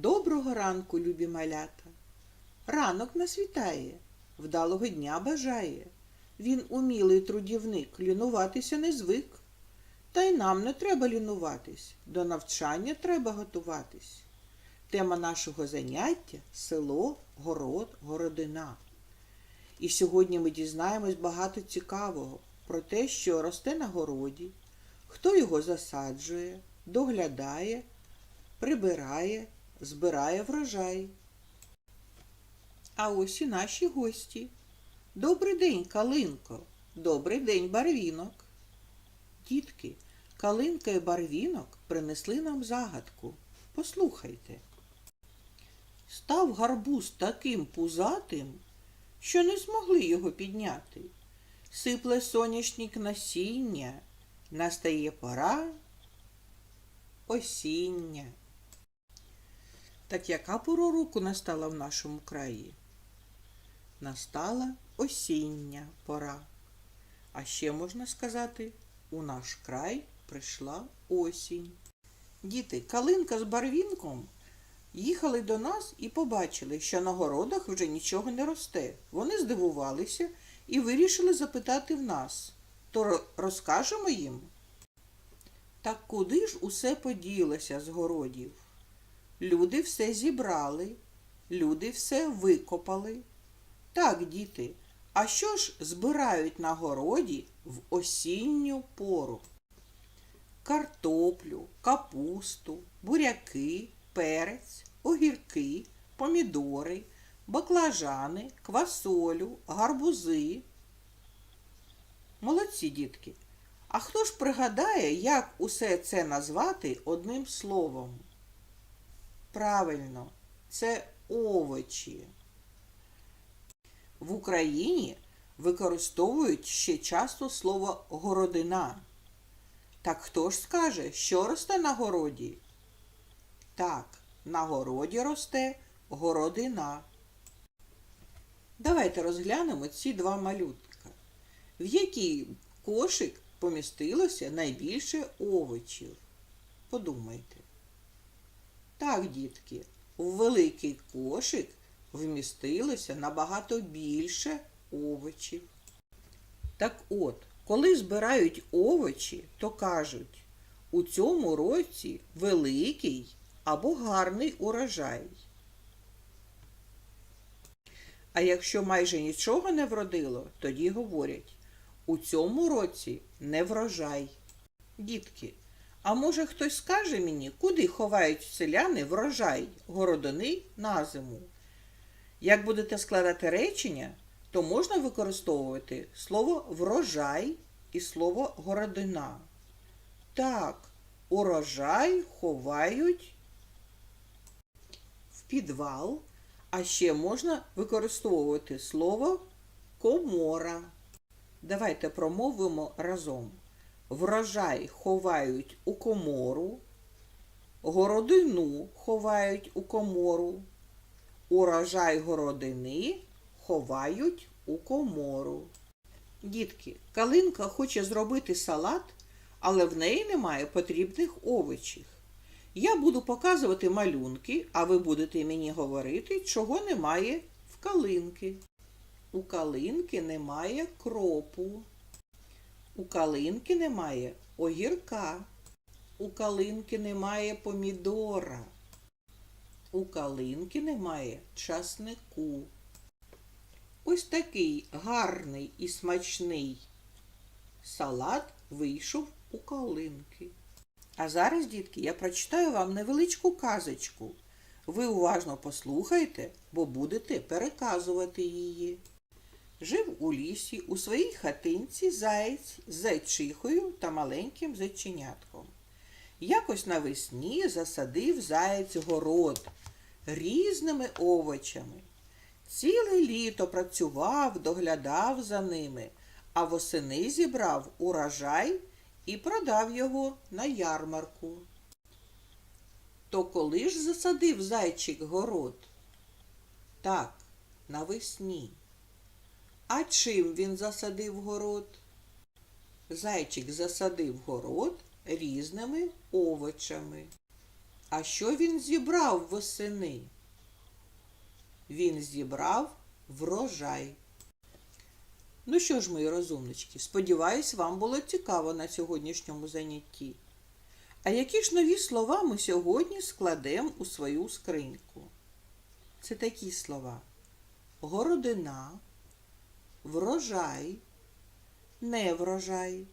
Доброго ранку, любі малята. Ранок нас вітає, вдалого дня бажає. Він умілий трудівник, лінуватися не звик. Та й нам не треба лінуватись, до навчання треба готуватись. Тема нашого заняття село, город, городина. І сьогодні ми дізнаємось багато цікавого про те, що росте на городі, хто його засаджує, доглядає, прибирає, збирає врожай. А ось і наші гості. Добрий день, Калинко. Добрий день, Барвінок. Дітки, Калинка і Барвінок принесли нам загадку. Послухайте. Став гарбуз таким пузатим, що не змогли його підняти. Сипле соняшник насіння, настає пора осіння. Так яка пора року настала в нашому краї? Настала осіння пора. А ще можна сказати, у наш край прийшла осінь. Діти, калинка з барвінком їхали до нас і побачили, що на городах вже нічого не росте. Вони здивувалися і вирішили запитати в нас. То розкажемо їм? Так куди ж усе поділося з городів? Люди все зібрали, люди все викопали. Так, діти, а що ж збирають на городі в осінню пору? Картоплю, капусту, буряки, перець, огірки, помідори, баклажани, квасолю, гарбузи. Молодці, дітки. А хто ж пригадає, як усе це назвати одним словом? Правильно, це овочі. В Україні використовують ще часто слово городина. Так хто ж скаже, що росте на городі? Так, на городі росте городина. Давайте розглянемо ці два малютка. В який кошик помістилося найбільше овочів? Подумайте. Так, дітки, у великий кошик вмістилося набагато більше овочів. Так от, коли збирають овочі, то кажуть, у цьому році великий або гарний урожай. А якщо майже нічого не вродило, тоді говорять, у цьому році не врожай. Дітки, а може хтось скаже мені, куди ховають селяни врожай городини на зиму? Як будете складати речення, то можна використовувати слово врожай і слово городина. Так, урожай ховають в підвал, а ще можна використовувати слово комора. Давайте промовимо разом. Врожай ховають у комору, городину ховають у комору, урожай городини ховають у комору. Дітки, калинка хоче зробити салат, але в неї немає потрібних овочів. Я буду показувати малюнки, а ви будете мені говорити, чого немає в калинки. У калинки немає кропу. У калинки немає огірка. У калинки немає помідора. У калинки немає часнику. Ось такий гарний і смачний салат вийшов у калинки. А зараз, дітки, я прочитаю вам невеличку казочку. Ви уважно послухайте, бо будете переказувати її. Жив у лісі у своїй хатинці заєць з зайчихою та маленьким зайченятком. Якось навесні засадив заєць город різними овочами. Ціле літо працював, доглядав за ними, а восени зібрав урожай і продав його на ярмарку. То коли ж засадив зайчик город? Так, навесні. А чим він засадив город? Зайчик засадив город різними овочами. А що він зібрав восени? Він зібрав врожай. Ну що ж, мої розумнички, сподіваюсь, вам було цікаво на сьогоднішньому занятті. А які ж нові слова ми сьогодні складемо у свою скриньку? Це такі слова: городина, врожай, неврожай,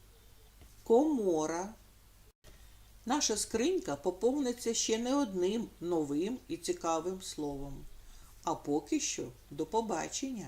комора. Наша скринька поповниться ще не одним новим і цікавим словом. А поки що до побачення!